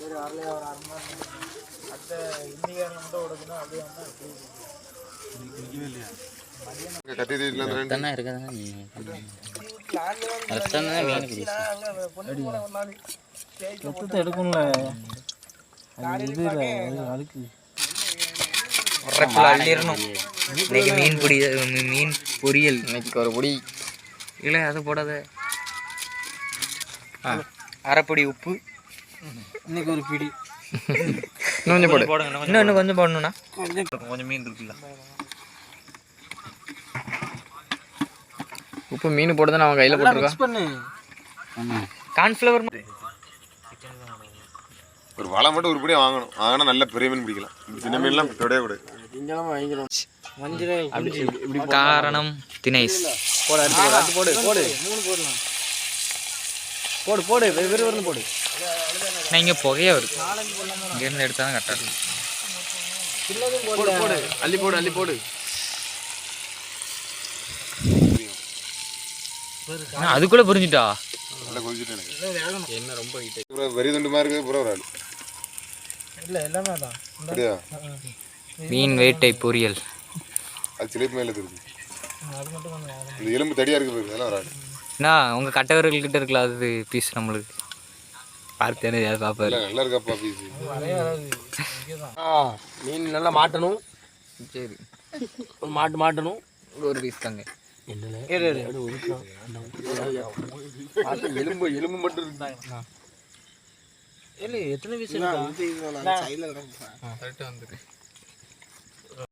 சரி வரலையே ஒரு அரை மணி அடுத்த இன்னிக்காரங்க மட்டும் விடுதுன்னா அப்படியே வந்தால் எப்படி இது அதுக்கு உரப்பில் அள்ளிடணும் இன்னைக்கு மீன் பொடி மீன் பொரியல். இன்னைக்கு ஒரு பொடி. இல்லை அது போடாத. அரைப்பொடி உப்பு. இன்னைக்கு ஒரு பிடி. இன்னும் கொஞ்சம் போடு. போடுங்க இன்னும் இன்னும் கொஞ்சம் போடணும்னா? கொஞ்சம். மீன் இருக்குல்ல. உப்பு மீன் போட்டு தான் அவன் கையில் போட்டிருக்கா மிக்ஸ் பண்ணு. கார்ன்ஃப்ளவர் ஒரு வலை மட்டும் உருப்படியாக வாங்கணும். வாங்கினா நல்ல பெரிய மீன் பிடிக்கலாம். இந்த சின்ன மீன்லாம் தொடைய கூடாது. மஞ்சள் காரணம் தினேஷ். போடு அடுத்து போடு போடு. மூணு போடலாம். போடு போடு. வெறும் வெறும் போடு. நான் இங்கே புகையா வருது இங்கேருந்து எடுத்தால் தான் கரெக்டாக இருக்கும். போடு போடு. அள்ளி போடு அள்ளி போடு. அதுக்குள்ள புரிஞ்சுட்டா? என்ன ரொம்ப வெறி துண்டு மாதிரி இருக்குது பூரா ஒரு ஆள் இல்லை எல்லாமே தான் அப்படியா? மீன் வேட்டை பொரியல். அது சிலிப்பு மேலே இருக்குது எலும்பு தடியாக இருக்கு பாருங்க அதெல்லாம் ஆள் என்ன உங்கள் கட்டவர்கள்கிட்ட இருக்கல அது பீஸ் நம்மளுக்கு? பார்த்தேனே யார் பார்ப்பாரு? நல்லா தான் ஆ மீன் நல்லா மாட்டணும். சரி. ஒரு மாட்டு மாட்டணும். ஒரு பீஸ் தாங்க. எலும்பு எலும்பு மட்டும் இருந்தாங்க இல்லை எத்தனை பீஸ் வந்துருக்கு.